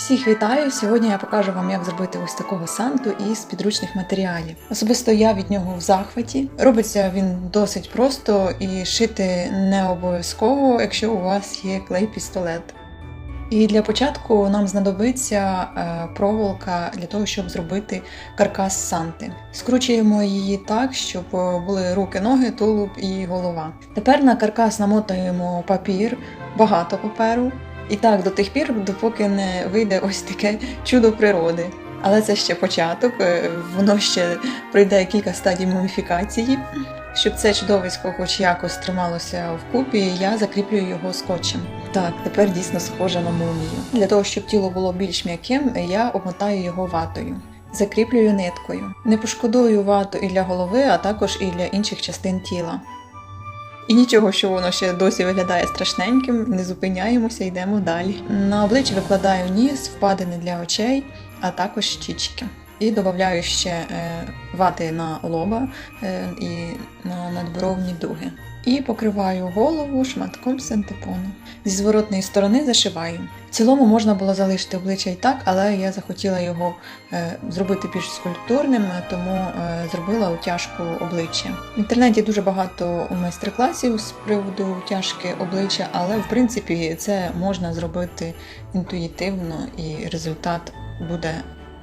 Всіх вітаю! Сьогодні я покажу вам, як зробити ось такого санту із підручних матеріалів. Особисто я від нього в захваті. Робиться він досить просто і шити не обов'язково, якщо у вас є клей-пістолет. І для початку нам знадобиться е, проволока для того, щоб зробити каркас санти. Скручуємо її так, щоб були руки, ноги, тулуб і голова. Тепер на каркас намотуємо папір, багато паперу. І так до тих пір, допоки не вийде ось таке чудо природи. Але це ще початок, е, воно ще пройде кілька стадій муміфікації. Щоб це чудовисько хоч якось трималося вкупі, я закріплюю його скотчем. Так, тепер дійсно схоже на мумію. Для того, щоб тіло було більш м'яким, я обмотаю його ватою. Закріплюю ниткою. Не пошкодую вату і для голови, а також і для інших частин тіла. І нічого, що воно ще досі виглядає страшненьким, не зупиняємося, йдемо далі. На обличчя викладаю ніс, впадини для очей, а також щічки. І додаю ще е, вати на лоба е, і на надбровні дуги. І покриваю голову шматком синтепону. Зі зворотної сторони зашиваю. В цілому можна було залишити обличчя і так, але я захотіла його е, зробити більш скульптурним, тому е, зробила утяжку обличчя. В інтернеті дуже багато майстер-класів з приводу утяжки обличчя, але в принципі це можна зробити інтуїтивно і результат буде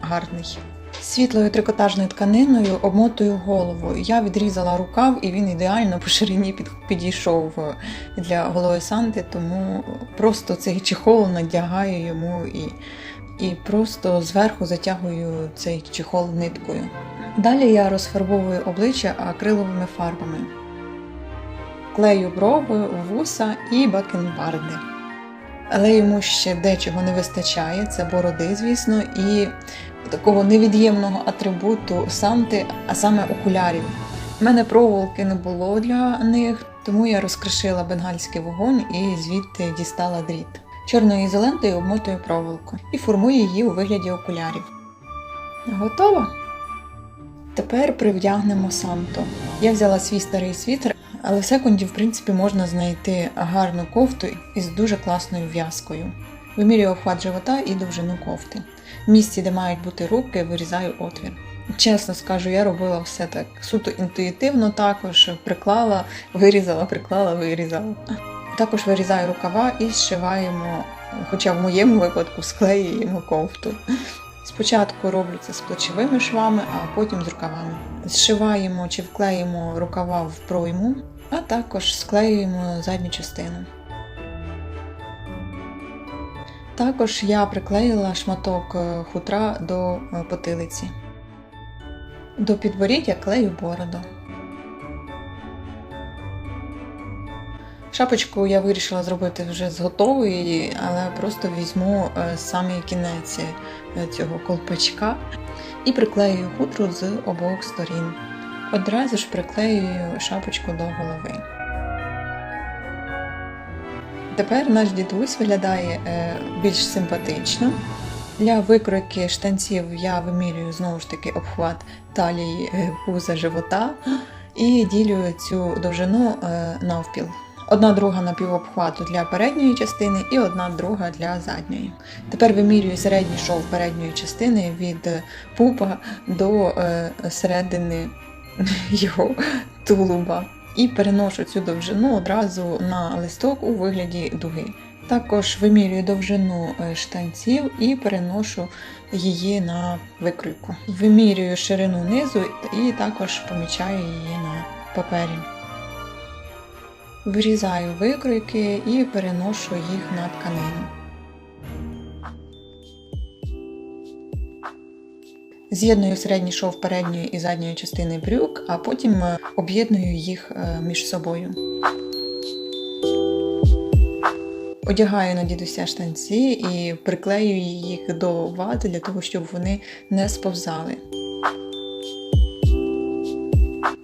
гарний. Світлою трикотажною тканиною обмотую голову. Я відрізала рукав, і він ідеально по ширині підійшов для голови Санти, тому просто цей чехол надягаю йому і, і просто зверху затягую цей чехол ниткою. Далі я розфарбовую обличчя акриловими фарбами, клею брови, вуса і бакенбарди. Але йому ще дечого не вистачає, це бороди, звісно, і такого невід'ємного атрибуту Санти, а саме окулярів. У мене проволоки не було для них, тому я розкришила бенгальський вогонь і звідти дістала дріт. Чорною ізолентою обмотую проволоку і формую її у вигляді окулярів. Готово? Тепер привдягнемо Санту. Я взяла свій старий світер, але в секунді, в принципі, можна знайти гарну кофту із дуже класною в'язкою. Вимірюю обхват живота і довжину кофти. В місці, де мають бути руки, вирізаю отвір. Чесно скажу, я робила все так суто інтуїтивно, також приклала, вирізала, приклала, вирізала. Також вирізаю рукава і зшиваємо, хоча в моєму випадку склеюємо кофту. Спочатку роблю це з плечовими швами, а потім з рукавами. Зшиваємо чи вклеїмо рукава в пройму, а також склеюємо задню частину. Також я приклеїла шматок е, хутра до е, потилиці. До підборіддя клею бороду. Шапочку я вирішила зробити вже з готової, але просто візьму е, самий кінець е, цього колпачка і приклею хутру з обох сторін. Одразу ж приклеюю шапочку до голови. Тепер наш дідусь виглядає е, більш симпатично. Для викройки штанців я вимірюю знову ж таки обхват талії пуза живота і ділю цю довжину навпіл. Одна друга напівобхвату для передньої частини і одна друга для задньої. Тепер вимірюю середній шов передньої частини від пупа до е, середини його тулуба і переношу цю довжину одразу на листок у вигляді дуги. Також вимірюю довжину е, штанців і переношу її на викройку. Вимірюю ширину низу і також помічаю її на папері. Вирізаю викройки і переношу їх на тканину. З'єдную середній шов передньої і задньої частини брюк, а потім е, об'єдную їх е, між собою. Одягаю на дідуся штанці і приклеюю їх до вати для того, щоб вони не сповзали.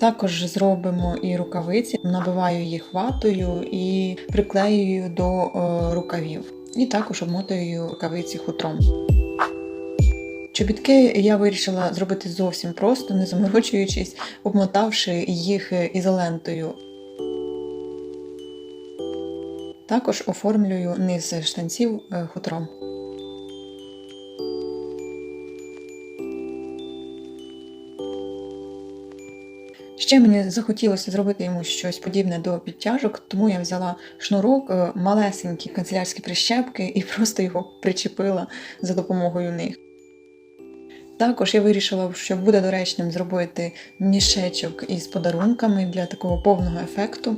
Також зробимо і рукавиці, набиваю їх ватою і приклеюю до е, рукавів. І також обмотую рукавиці хутром. Чобітки я вирішила зробити зовсім просто, не заморочуючись, обмотавши їх ізолентою. Також оформлюю низ штанців е, хутром. Ще мені захотілося зробити йому щось подібне до підтяжок, тому я взяла шнурок, е, малесенькі канцелярські прищепки і просто його причепила за допомогою них. Також я вирішила, що буде доречним зробити мішечок із подарунками для такого повного ефекту.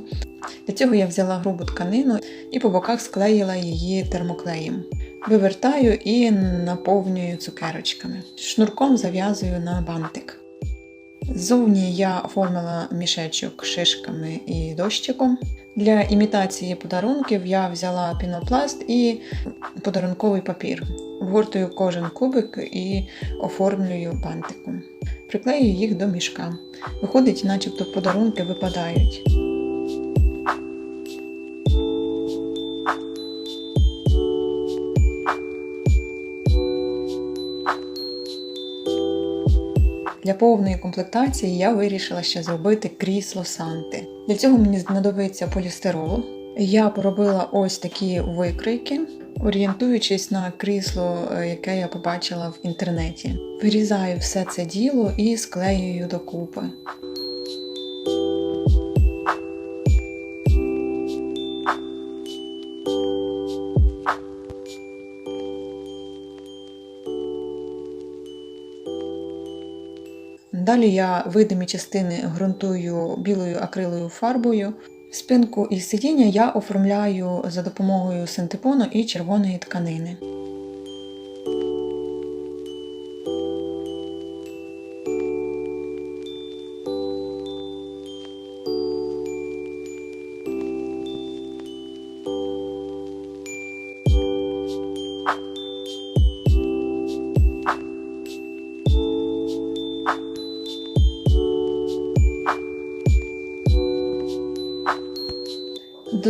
Для цього я взяла грубу тканину і по боках склеїла її термоклеєм. Вивертаю і наповнюю цукерочками. Шнурком зав'язую на бантик. Ззовні я оформила мішечок шишками і дощиком. Для імітації подарунків я взяла пінопласт і подарунковий папір. Вгортую кожен кубик і оформлюю бантиком. Приклею їх до мішка. Виходить, начебто подарунки випадають. Для повної комплектації я вирішила ще зробити крісло Санти. Для цього мені знадобиться полістирол. Я поробила ось такі викрийки, орієнтуючись на крісло, е, яке я побачила в інтернеті. Вирізаю все це діло і склеюю докупи. Далі я видимі частини ґрунтую білою акриловою фарбою. Спинку і сидіння я оформляю за допомогою синтепону і червоної тканини.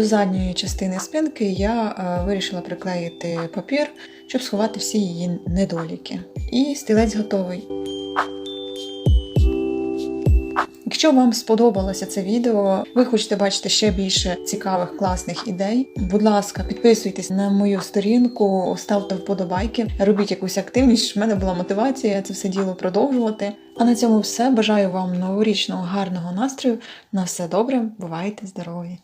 Задньої частини спинки я е, вирішила приклеїти папір, щоб сховати всі її недоліки. І стілець готовий. Якщо вам сподобалося це відео, ви хочете бачити ще більше цікавих класних ідей. Будь ласка, підписуйтесь на мою сторінку, ставте вподобайки, робіть якусь активність, в мене була мотивація це все діло продовжувати. А на цьому все. Бажаю вам новорічного гарного настрою. На все добре, бувайте здорові!